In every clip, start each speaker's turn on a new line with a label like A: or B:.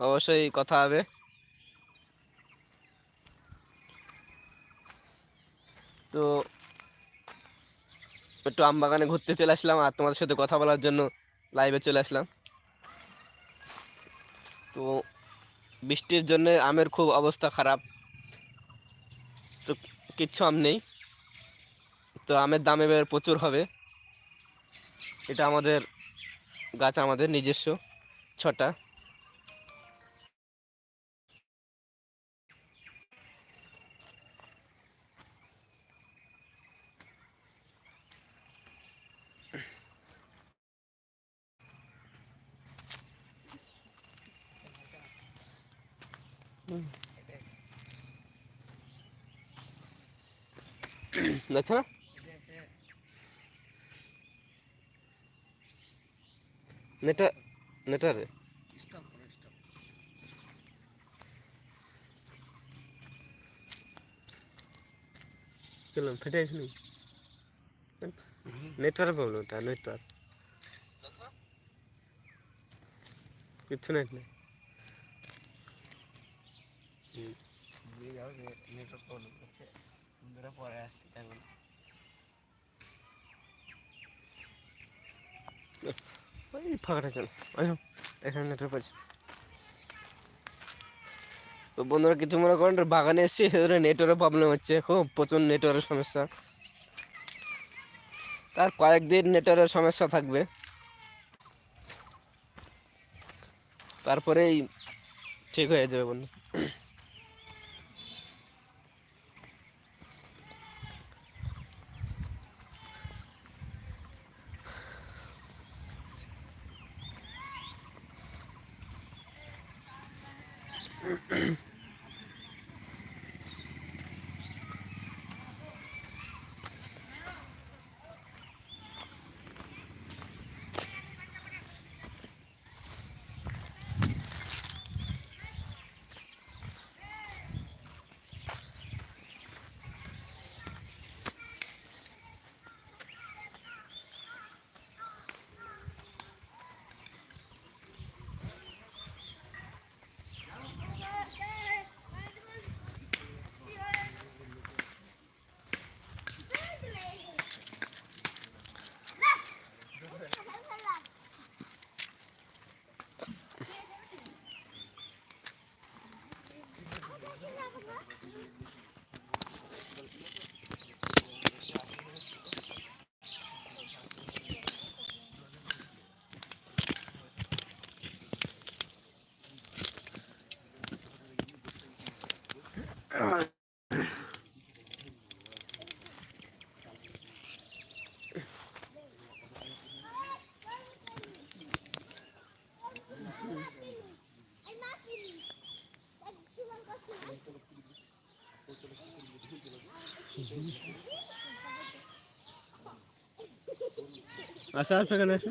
A: অবশ্যই কথা হবে। তো একটু আম বাগানে ঘুরতে চলে আসলাম আর তোমাদের সাথে কথা বলার জন্য লাইভে চলে আসলাম। তো বৃষ্টির জন্য আমের খুব অবস্থা খারাপ। তো কিচ্ছু আম নেই। তো আমের দাম এবার প্রচুর হবে। এটা আমাদের, গাছ আমাদের নিজস্ব, ছটা। যাচ্ছে না নেটা নেটারে কেলাম ফেটে আসনি নেটওয়ার্ক প্রবলেম ওটা নেটওয়ার্ক কিচ্ছু নেট নেই
B: নেটওয়ার্ক প্রবলেম হচ্ছে বন্ধুরা
A: চলো এখানে নেটওয়ার্ক আছে। তো বন্ধুরা, কিছু মনে করেন, বাগানে এসেছি সেখানে নেটওয়ার্কের প্রবলেম হচ্ছে, খুব প্রচুর নেটওয়ার্কের সমস্যা। তার কয়েকদিন নেটওয়ার্কের সমস্যা থাকবে। তারপরেই ঠিক হয়ে যাবে বন্ধু। Mm-hmm. আসা আসো এখানে আসো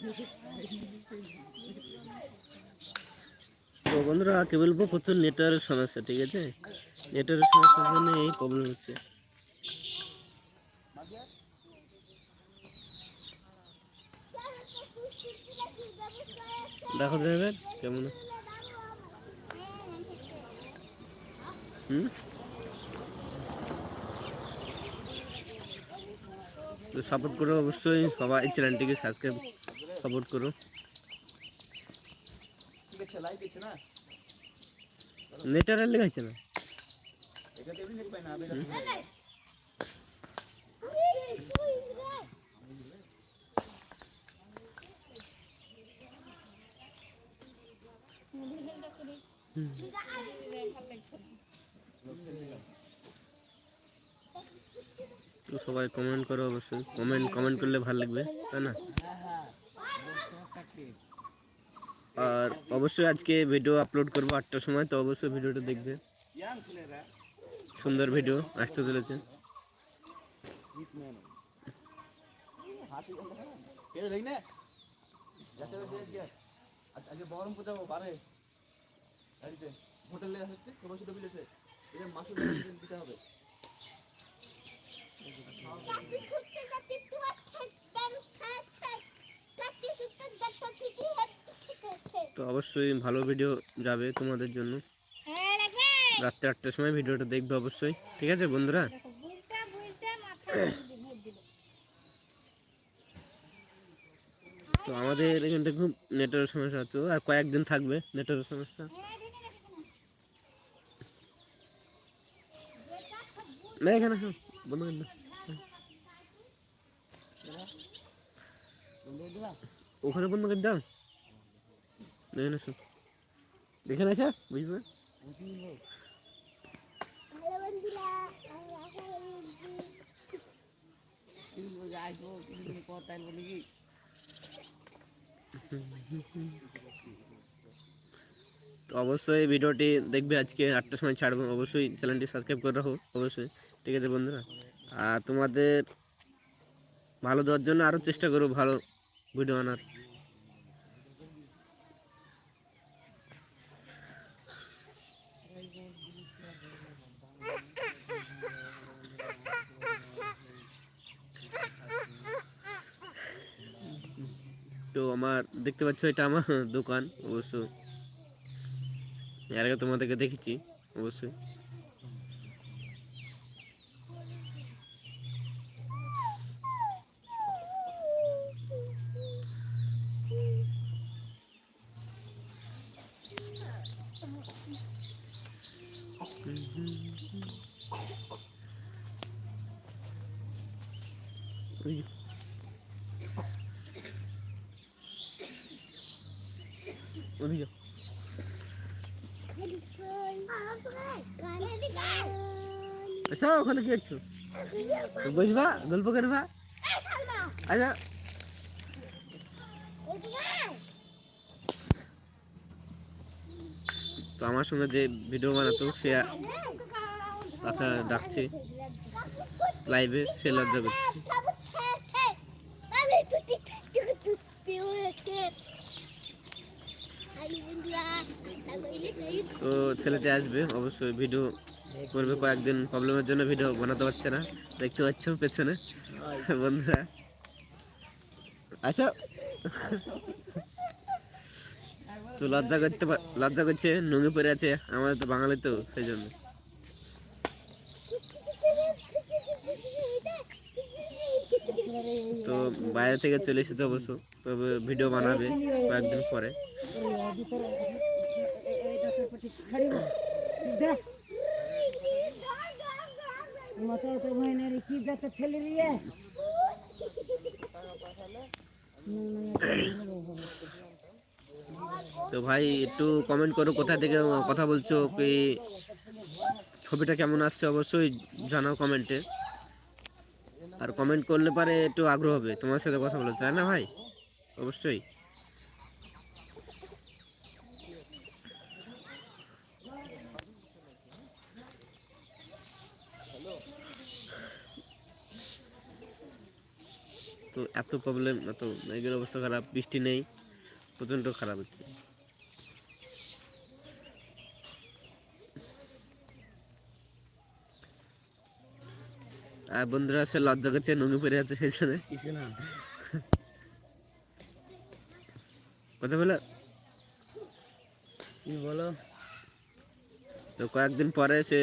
A: তো বন্ধুরা কি বলব প্রচুর নেটওয়ার্কের সমস্যা, ঠিক আছে? নেটওয়ার্কের সমস্যার জন্য এই প্রবলেম হচ্ছে। দেখো ড্রাইভার কেমন আছে? সাপোর্ট করো অবশ্যই, সবাই চ্যানেলটিকে সাবস্ক্রাইব সাপোর্ট করো।
B: ঠিক আছে লাইভ দিচ্ছে না?
A: নেটার লেখাচ্ছে না?
B: এখানে এমনি নেট পাই না
A: সবাই কমেন্ট করো অবশ্যই। কমেন্ট কমেন্ট করলে ভালো লাগবে, তাই না আর অবশ্যই আজকে ভিডিও আপলোড করব আটটার সময় তো অবশ্যই ভিডিওটা দেখবে। সুন্দর ভিডিও আসতে চলেছে।
B: কে দেখ না যাতে বেশ গিয়া আজকে বহরমপুর যাব পারে গাড়িতে হোটেলে আসতে তোমার সাথে বিলেছে এই যে মাসুর দিতে হবে
A: তো অবশ্যই ভালো ভিডিও যাবে তোমাদের জন্য।
C: হ্যাঁ
A: রাত্রে আটটার সময় ভিডিওটা দেখবে অবশ্যই। ঠিক আছে বন্ধুরা? তো আমাদের এখানটা খুব নেটওয়ার্ক সমস্যা হচ্ছে আর কয়েকদিন থাকবে নেটওয়ার্ক সমস্যা।
C: হ্যাঁ
A: না এখানে বন্ধ। ওখানে বন্ধ করে দাও। এখানে আসো এখানে আসা বুঝবে? তো অবশ্যই ভিডিওটি দেখবে, আজকে আটটার সময় ছাড়বো। অবশ্যই চ্যানেলটি সাবস্ক্রাইব করে রাখো, অবশ্যই। ঠিক আছে, বন্ধুরা? আর তোমাদের ভালো দেওয়ার জন্য আরও চেষ্টা করো ভালো ভিডিও আনার। তো আমার দেখতে পাচ্ছ এটা আমার দোকান অবশ্য এর আগে তোমাদেরকে দেখেছি অবশ্যই। ওই যে, ওদিকে। আচ্ছা ওখানে কি করছ বসবা, গল্প করবা। আচ্ছা। তো আমার সঙ্গে যে ভিডিও বানাতো, সে তাকে ডাকছে। লাইভে সে লজ্জা করছে। তো ছেলেটি আসবে, অবশ্যই ভিডিও করবে কয়েকদিন, প্রবলেমের জন্য ভিডিও বানাতে পারছে না। দেখতে পাচ্ছ পেছনে। বন্ধুরা, আসো। তো লজ্জা করতে লজ্জা করছে নুঙ্গি পরে আছে। আমাদের তো বাঙালি তো, সেই জন্য। তো বাইরে থেকে চলে এসেছে অবশ্য, তবে ভিডিও বানাবে কয়েকদিন পরে।
D: তো
A: তো ভাই, একটু কমেন্ট করো, কোথা থেকে কথা বলছো, কি ছবিটা কেমন আসছে? অবশ্যই জানাও কমেন্টে আর কমেন্ট করলে পারে একটু আগ্রহ হবে, তোমার সাথে কথা বলতে, তাই না ভাই? অবশ্যই। তো এত প্রবলেম এত মেঘের অবস্থা খারাপ বৃষ্টি নেই প্রচণ্ড খারাপ হচ্ছে। আর বন্ধুরা সে লজ্জা করছে নুঙ্গি পরে আছে সেখানে কথা বলো।
D: কি বলো।
A: তো কয়েকদিন পরে সে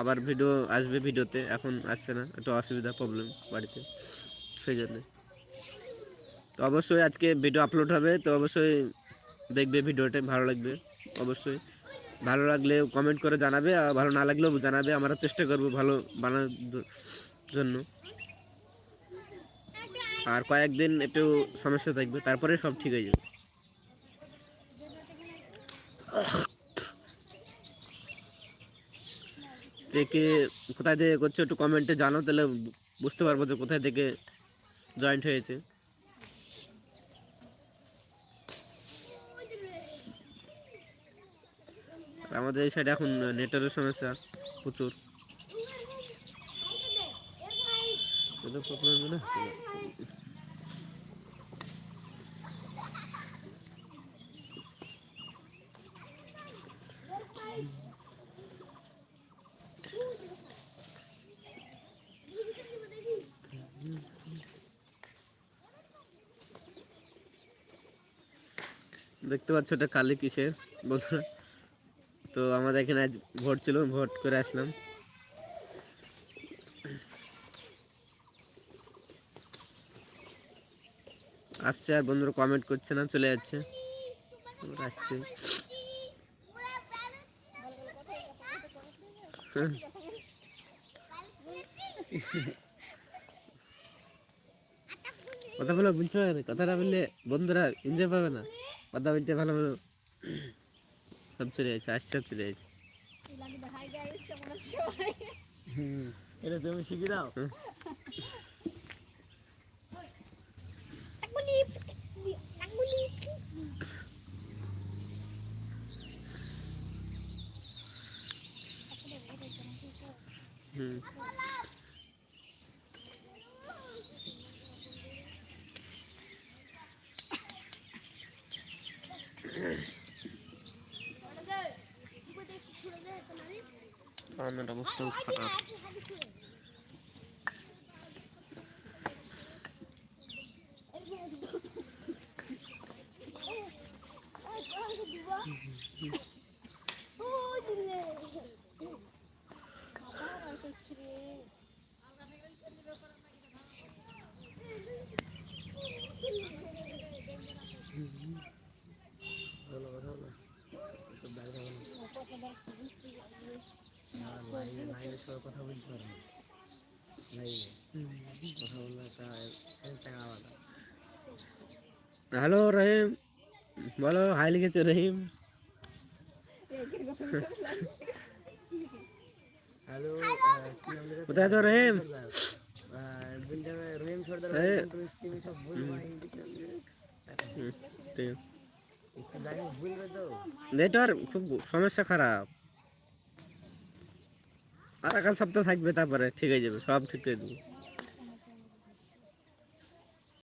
A: আবার ভিডিও আসবে ভিডিওতে এখন আসছে না একটু অসুবিধা প্রবলেম বাড়িতে। সেই জন্য। তো অবশ্যই আজকে ভিডিও আপলোড হবে, তো অবশ্যই দেখবে ভিডিওটা ভালো লাগবে, অবশ্যই। ভালো লাগলে কমেন্ট করে জানাবে, আর ভালো না লাগলেও জানাবে, আমরা চেষ্টা করব ভালো বানানোর জন্য। আর কয়েকদিন একটু সমস্যা থাকবে, তারপরে সব ঠিক হয়ে যাবে। থেকে কোথায় থেকে করছ একটু কমেন্টে জানো তাহলে বুঝতে পারব যে কোথায় থেকে জয়েন্ট হয়েছে। আমাদের এই সাইডে এখন নেটের সমস্যা প্রচুর। এটা প্রবলেম না
C: দেখতে পাচ্ছ এটা কালী কিসের, বন্ধুরা। তো আমাদের এখানে আজ ভোট ছিল, ভোট করে আসলাম। আসছে আর বন্ধুরা কমেন্ট করছে না, চলে যাচ্ছে। আসছে। কথা বলে বুঝতে পারে কথাটা বললে বন্ধুরা এনজয় পাবে না। কথা বলতে ভালো ভালো সব চলে যাচ্ছে আর চলে যাচ্ছে।
E: হাই গাইস কেমন আছো সবাই
C: এটা তুমি শিখে দাও।
E: Anladım
C: ustam. আমার অবস্থাও খারাপ হ্যালো রহিম বলো হাই লিখেছো রহিম?
D: হ্যালো
C: কোথায় আছো রহিম?
D: সর্দার সব তো।
C: নেটওয়ার্ক খুব সমস্যা খারাপ। আর এক সপ্তাহ থাকবে তারপরে ঠিক হয়ে যাবে সব ঠিক করে দেবো।